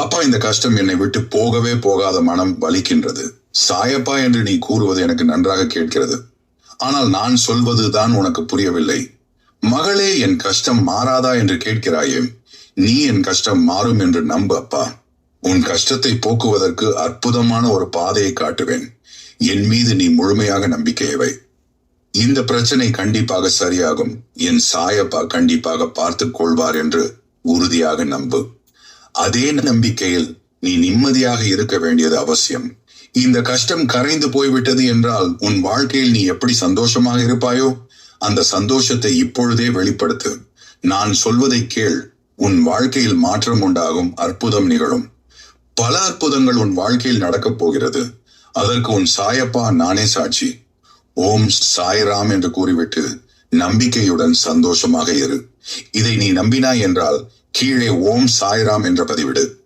அப்பா இந்த கஷ்டம் என்னை விட்டு போகவே போகாத மனம் வலிக்கின்றது. சாயப்பா என்று நீ கூறுவது எனக்கு நன்றாக கேட்கிறது. ஆனால் நான் சொல்வதுதான் உனக்கு புரியவில்லை. மகளே என் கஷ்டம் மாறாதா என்று கேட்கிறாயே நீ என் கஷ்டம் மாறும் என்று நம்பு அப்பா. உன் கஷ்டத்தை போக்குவதற்கு அற்புதமான ஒரு பாதையை காட்டுவேன். என் மீது நீ முழுமையாக நம்பிக்கையவை இந்த பிரச்சனை கண்டிப்பாக சரியாகும். என் சாயப்பா கண்டிப்பாக பார்த்துக் கொள்வார் என்று உறுதியாக நம்பு. அதே நம்பிக்கையில் நீ நிம்மதியாக இருக்க வேண்டியது அவசியம். இந்த கஷ்டம் கரைந்து போய்விட்டது என்றால் உன் வாழ்க்கையில் நீ எப்படி சந்தோஷமாக இருப்பாயோ அந்த சந்தோஷத்தை இப்பொழுதே வெளிப்படுத்து. நான் சொல்வதை கேள் உன் வாழ்க்கையில் மாற்றம் உண்டாகும் அற்புதம் நிகழும். பல அற்புதங்கள் உன் வாழ்க்கையில் நடக்கப் போகிறது. அதற்கு உன் சாயப்பா நானே சாட்சி. ஓம் சாய்ராம் என்று கூறிவிட்டு நம்பிக்கையுடன் சந்தோஷமாக இரு. இதை நீ நம்பினாய் என்றால் கீழே ஓம் சாய்ராம் என்ற பதிவிடு.